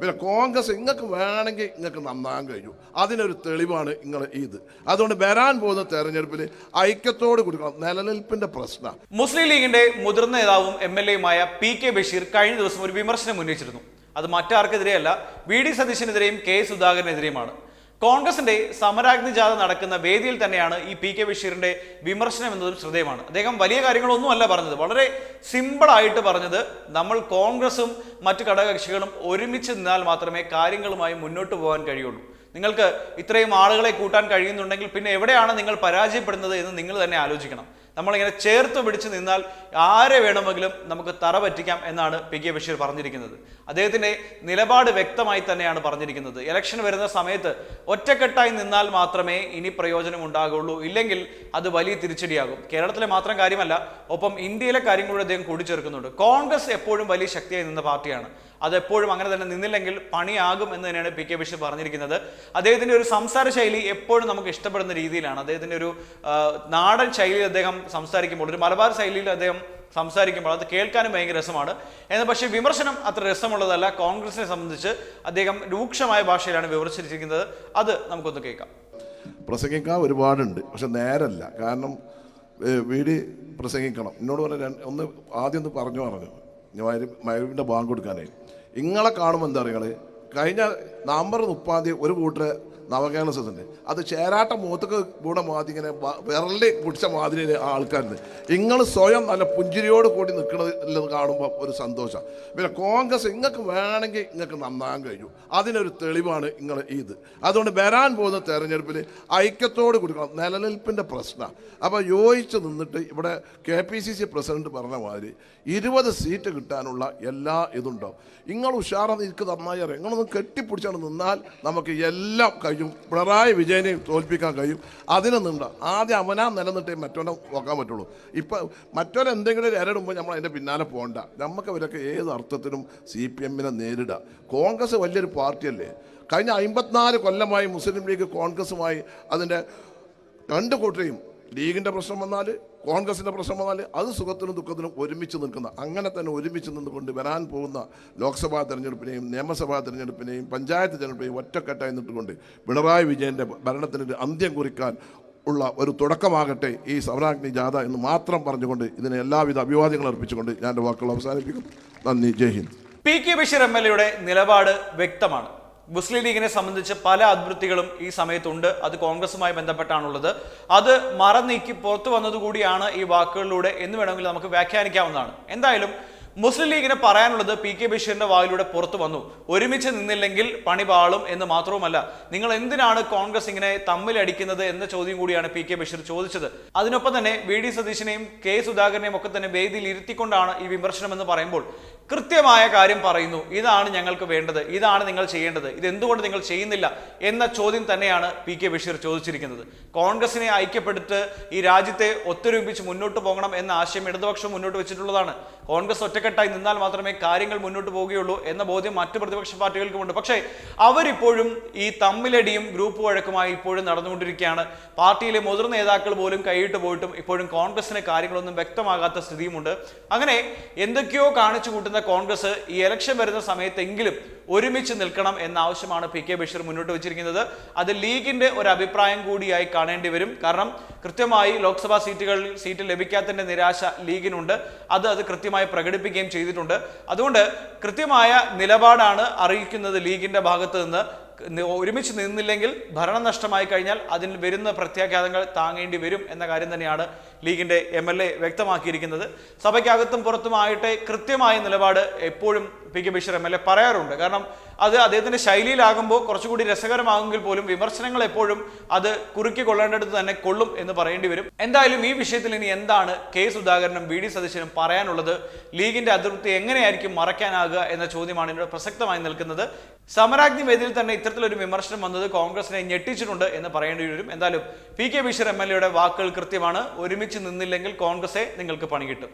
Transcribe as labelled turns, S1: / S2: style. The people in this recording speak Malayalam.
S1: പിന്നെ കോൺഗ്രസ് നിങ്ങൾക്ക് വേണമെങ്കിൽ നിങ്ങൾക്ക് നന്നാൻ കഴിഞ്ഞു. അതിനൊരു തെളിവാണ് നിങ്ങൾ ഇത്. അതുകൊണ്ട് വരാൻ പോകുന്ന തെരഞ്ഞെടുപ്പിൽ ഐക്യത്തോട് കൊടുക്കണം നിലനിൽപ്പിന്റെ പ്രശ്നം.
S2: മുസ്ലിം ലീഗിന്റെ മുതിർന്ന നേതാവും എം എൽ എയുമായ പി കെ ബഷീർ കഴിഞ്ഞ ദിവസം ഒരു വിമർശനം ഉന്നയിച്ചിരുന്നു. അത് മറ്റാർക്കെതിരെയല്ല വി ഡി സതീശനെതിരെയും കെ സുധാകരനെതിരെയുമാണ്. കോൺഗ്രസിന്റെ സമരാഗ്നി ജാഥ നടക്കുന്ന വേദിയിൽ തന്നെയാണ് ഈ പി കെ ബഷീറിന്റെ വിമർശനം എന്നതും ശ്രദ്ധേയമാണ്. അദ്ദേഹം വലിയ കാര്യങ്ങളൊന്നും അല്ല പറഞ്ഞത്. വളരെ സിമ്പിളായിട്ട് പറഞ്ഞത് നമ്മൾ കോൺഗ്രസും മറ്റു ഘടകകക്ഷികളും ഒരുമിച്ച് നിന്നാൽ മാത്രമേ കാര്യങ്ങളുമായി മുന്നോട്ട് പോകാൻ കഴിയുള്ളൂ. നിങ്ങൾക്ക് ഇത്രയും ആളുകളെ കൂട്ടാൻ കഴിയുന്നുണ്ടെങ്കിൽ പിന്നെ എവിടെയാണ് നിങ്ങൾ പരാജയപ്പെടുന്നത് എന്ന് നിങ്ങൾ തന്നെ ആലോചിക്കണം. നമ്മളിങ്ങനെ ചേർത്ത് പിടിച്ച് നിന്നാൽ ആരെ വേണമെങ്കിലും നമുക്ക് തറ പറ്റിക്കാം എന്നാണ് പി കെ ബഷീർ പറഞ്ഞിരിക്കുന്നത്. അദ്ദേഹത്തിന്റെ നിലപാട് വ്യക്തമായി തന്നെയാണ് പറഞ്ഞിരിക്കുന്നത്. ഇലക്ഷൻ വരുന്ന സമയത്ത് ഒറ്റക്കെട്ടായി നിന്നാൽ മാത്രമേ ഇനി പ്രയോജനം ഉണ്ടാകുള്ളൂ. ഇല്ലെങ്കിൽ അത് വലിയ തിരിച്ചടിയാകും. കേരളത്തിലെ മാത്രം കാര്യമല്ല ഒപ്പം ഇന്ത്യയിലെ കാര്യം കൂടി അദ്ദേഹം കൂടിച്ചേർക്കുന്നുണ്ട്. കോൺഗ്രസ് എപ്പോഴും വലിയ ശക്തിയായി നിന്ന പാർട്ടിയാണ്. അതെപ്പോഴും അങ്ങനെ തന്നെ നിന്നില്ലെങ്കിൽ പണിയാകും എന്ന് തന്നെയാണ് പി കെ ബഷീർ പറഞ്ഞിരിക്കുന്നത്. അദ്ദേഹത്തിന്റെ ഒരു സംസാര ശൈലി എപ്പോഴും നമുക്ക് ഇഷ്ടപ്പെടുന്ന രീതിയിലാണ്. അദ്ദേഹത്തിന്റെ ഒരു നാടൻ ശൈലിയിൽ അദ്ദേഹം സംസാരിക്കുമ്പോൾ ഒരു മലബാർ ശൈലിയിൽ അദ്ദേഹം സംസാരിക്കുമ്പോൾ അത് കേൾക്കാനും ഭയങ്കര രസമാണ്. എന്നാൽ പക്ഷേ വിമർശനം അത്ര രസമുള്ളതല്ല. കോൺഗ്രസിനെ സംബന്ധിച്ച് അദ്ദേഹം രൂക്ഷമായ ഭാഷയിലാണ് വിമർശിച്ചിരിക്കുന്നത്. അത് നമുക്കൊന്ന് കേൾക്കാം.
S1: പ്രസംഗിക്കാൻ ഒരുപാടുണ്ട് പക്ഷെ നേരല്ല. കാരണം വീട് പ്രസംഗിക്കണം. എന്നോട് പറഞ്ഞ ഒന്ന് ആദ്യം ഒന്ന് പറഞ്ഞു പറഞ്ഞു. മരുവിന്റെ ബാങ്ക് കൊടുക്കാനേ ഇങ്ങളെ കാണുമ്പോൾ എന്താ പറയുക കഴിഞ്ഞ നവംബർ മുപ്പാം തീയതി ഒരു കൂട്ടർ നവകേരള സദസ്സുണ്ട് അത് ചേരാട്ട മൂത്തക്ക് കൂടെ മാതി ഇങ്ങനെ വിരളി പിടിച്ച മാതിരി ആൾക്കാരുണ്ട്. നിങ്ങൾ സ്വയം നല്ല പുഞ്ചിരിയോട് കൂടി നിൽക്കുന്നത് കാണുമ്പോൾ ഒരു സന്തോഷം. പിന്നെ കോൺഗ്രസ് നിങ്ങൾക്ക് വേണമെങ്കിൽ നിങ്ങൾക്ക് നന്നാകാൻ കഴിഞ്ഞു അതിനൊരു തെളിവാണ് നിങ്ങൾ ഇത്. അതുകൊണ്ട് വരാൻ പോകുന്ന തെരഞ്ഞെടുപ്പിൽ ഐക്യത്തോട് കൊടുക്കണം നിലനിൽപ്പിന്റെ പ്രശ്നം. അപ്പോൾ യോജിച്ച് നിന്നിട്ട് ഇവിടെ K P C C president പറഞ്ഞ മാതിരി ഇരുപത് സീറ്റ് കിട്ടാനുള്ള എല്ലാ ഇതുണ്ടാവും. നിങ്ങൾ ഉഷാറാണ് എനിക്ക് നന്നായി അറിയാം. നിങ്ങളൊന്ന് കെട്ടിപ്പിടിച്ചാണ് നിന്നാൽ നമുക്ക് എല്ലാം കഴിയും. പിണറായി വിജയനെ തോൽപ്പിക്കാൻ കഴിയും. അതിനെ നിണ്ട. ആദ്യം അവനാ നിലനിട്ടേ മറ്റോനെ നോക്കാൻ പറ്റുള്ളൂ. ഇപ്പം മറ്റൊരു എന്തെങ്കിലും ഒരു ഇരടുമ്പോൾ നമ്മൾ അതിന്റെ പിന്നാലെ പോകണ്ട. നമുക്ക് അവരൊക്കെ ഏത് അർത്ഥത്തിലും സി പി എമ്മിനെ നേരിടുക കോൺഗ്രസ് വലിയൊരു പാർട്ടിയല്ലേ? കഴിഞ്ഞ അമ്പത്തിനാല് കൊല്ലമായി മുസ്ലിം ലീഗ് കോൺഗ്രസുമായി അതിന്റെ രണ്ട് കൂട്ടരെയും ലീഗിന്റെ പ്രശ്നം വന്നാൽ കോൺഗ്രസിന്റെ പ്രശ്നം വന്നാൽ അത് സുഖത്തിനും ദുഃഖത്തിനും ഒരുമിച്ച് നിൽക്കുന്ന അങ്ങനെ തന്നെ ഒരുമിച്ച് നിന്നുകൊണ്ട് വരാൻ പോകുന്ന ലോക്സഭാ തെരഞ്ഞെടുപ്പിനെയും നിയമസഭാ തെരഞ്ഞെടുപ്പിനെയും പഞ്ചായത്ത് തെരഞ്ഞെടുപ്പിനെയും ഒറ്റക്കെട്ടായി നിന്നുകൊണ്ട് പിണറായി വിജയന്റെ ഭരണത്തിന് അന്ത്യം കുറിക്കാൻ ഉള്ള ഒരു തുടക്കമാകട്ടെ ഈ സമരാഗ്നി ജാഥ എന്ന് മാത്രം പറഞ്ഞുകൊണ്ട് ഇതിനെ എല്ലാവിധ അഭിവാദ്യങ്ങൾ അർപ്പിച്ചുകൊണ്ട് ഞാൻ എന്റെ വാക്കുകൾ അവസാനിപ്പിക്കുന്നു. നന്ദി. Jai Hind.
S2: P. K. Basheer M. L. എയുടെ നിലപാട് വ്യക്തമാണ്. മുസ്ലിം ലീഗിനെ സംബന്ധിച്ച് പല അതൃപ്തികളും ഈ സമയത്തുണ്ട്. അത് കോൺഗ്രസുമായി ബന്ധപ്പെട്ടാണുള്ളത്. അത് മറന്നീക്കി പുറത്തു വന്നതുകൂടിയാണ് ഈ വാക്കുകളിലൂടെ എന്ന് വേണമെങ്കിൽ നമുക്ക് വ്യാഖ്യാനിക്കാവുന്നതാണ്. എന്തായാലും മുസ്ലിം ലീഗിന് പറയാനുള്ളത് പി കെ ബഷീറിന്റെ വായിലൂടെ പുറത്തു വന്നു. ഒരുമിച്ച് നിന്നില്ലെങ്കിൽ പണി പാളും എന്ന് മാത്രവുമല്ല നിങ്ങൾ എന്തിനാണ് കോൺഗ്രസ് ഇങ്ങനെ തമ്മിലടിക്കുന്നത് എന്ന ചോദ്യം കൂടിയാണ് പി കെ ബഷീർ ചോദിച്ചത്. അതിനൊപ്പം തന്നെ വി ഡി സതീശിനെയും കെ സുധാകരനെയും ഒക്കെ തന്നെ വേദിയിൽ ഇരുത്തിക്കൊണ്ടാണ് ഈ വിമർശനം എന്ന് പറയുമ്പോൾ കൃത്യമായ കാര്യം പറയുന്നു ഇതാണ് ഞങ്ങൾക്ക് വേണ്ടത് ഇതാണ് നിങ്ങൾ ചെയ്യേണ്ടത് ഇത് എന്തുകൊണ്ട് നിങ്ങൾ ചെയ്യുന്നില്ല എന്ന ചോദ്യം തന്നെയാണ് പി കെ ബഷീർ ചോദിച്ചിരിക്കുന്നത്. കോൺഗ്രസിനെ ഐക്യപ്പെടുത്ത് ഈ രാജ്യത്തെ ഒത്തൊരുമിപ്പിച്ച് മുന്നോട്ട് പോകണം എന്ന ആശയം ഇടതുപക്ഷം മുന്നോട്ട് വെച്ചിട്ടുള്ളതാണ്. കോൺഗ്രസ് ഒറ്റക്കെട്ടായി നിന്നാൽ മാത്രമേ കാര്യങ്ങൾ മുന്നോട്ട് പോവുകയുള്ളൂ എന്ന ബോധ്യം മറ്റു പ്രതിപക്ഷ പാർട്ടികൾക്കുമുണ്ട്. പക്ഷേ അവരിപ്പോഴും ഈ തമ്മിലടിയും ഗ്രൂപ്പ് വഴക്കുമായി ഇപ്പോഴും നടന്നുകൊണ്ടിരിക്കുകയാണ്. പാർട്ടിയിലെ മുതിർന്ന നേതാക്കൾ പോലും കൈയിട്ട് പോയിട്ടും ഇപ്പോഴും കോൺഗ്രസിന് കാര്യങ്ങളൊന്നും വ്യക്തമാകാത്ത സ്ഥിതിയുമുണ്ട്. അങ്ങനെ എന്തൊക്കെയോ കാണിച്ചു കൂട്ടുന്ന കോൺഗ്രസ് ഈ ഇലക്ഷൻ വരുന്ന സമയത്തെങ്കിലും ഒരുമിച്ച് നിൽക്കണം എന്ന ആവശ്യമാണ് പി കെ ബഷീർ മുന്നോട്ട് വെച്ചിരിക്കുന്നത്. അത് ലീഗിന്റെ ഒരു അഭിപ്രായം കൂടിയായി കാണേണ്ടി വരും. കാരണം കൃത്യമായി ലോക്സഭാ സീറ്റുകളിൽ സീറ്റ് ലഭിക്കാത്തതിന്റെ നിരാശ ലീഗിനുണ്ട്. അത് അത് കൃത്യമായി പ്രകടിപ്പിക്കുകയും ചെയ്തിട്ടുണ്ട്. അതുകൊണ്ട് കൃത്യമായ നിലപാടാണ് അറിയിക്കുന്നത് ലീഗിന്റെ ഭാഗത്ത് നിന്ന്. ഒരുമിച്ച് നിന്നില്ലെങ്കിൽ ഭരണം നഷ്ടമായി കഴിഞ്ഞാൽ അതിൽ വരുന്ന പ്രത്യാഘാതങ്ങൾ താങ്ങേണ്ടി വരും എന്ന കാര്യം തന്നെയാണ് ലീഗിന്റെ എം എൽ എ വ്യക്തമാക്കിയിരിക്കുന്നത്. സഭയ്ക്കകത്തും പുറത്തുമായിട്ട് കൃത്യമായ നിലപാട് എപ്പോഴും P K Basheer M L A പറയാറുണ്ട്. കാരണം അത് അദ്ദേഹത്തിന്റെ ശൈലിയിലാകുമ്പോൾ കുറച്ചുകൂടി രസകരമാകുമെങ്കിൽ പോലും വിമർശനങ്ങൾ എപ്പോഴും അത് കുറുക്കി കൊള്ളേണ്ടടുത്ത് തന്നെ കൊള്ളും എന്ന് പറയേണ്ടി വരും. എന്തായാലും ഈ വിഷയത്തിൽ ഇനി എന്താണ് കെ സുധാകരനും വി ഡി സതീശനും പറയാനുള്ളത്? ലീഗിന്റെ അതൃപ്തി എങ്ങനെയായിരിക്കും മറയ്ക്കാനാകുക എന്ന ചോദ്യമാണ് ഇവിടെ പ്രസക്തമായി നിൽക്കുന്നത്. സമരാഗ്നി വേദിയിൽ തന്നെ ഇത്തരത്തിലൊരു വിമർശനം വന്നത് കോൺഗ്രസിനെ ഞെട്ടിച്ചിട്ടുണ്ട് എന്ന് പറയേണ്ടി വരും. എന്തായാലും P K Basheer M L എയുടെ വാക്കുകൾ കൃത്യമാണ്. ഒരുമിച്ച് നിന്നില്ലെങ്കിൽ കോൺഗ്രസെ നിങ്ങൾക്ക് പണി കിട്ടും.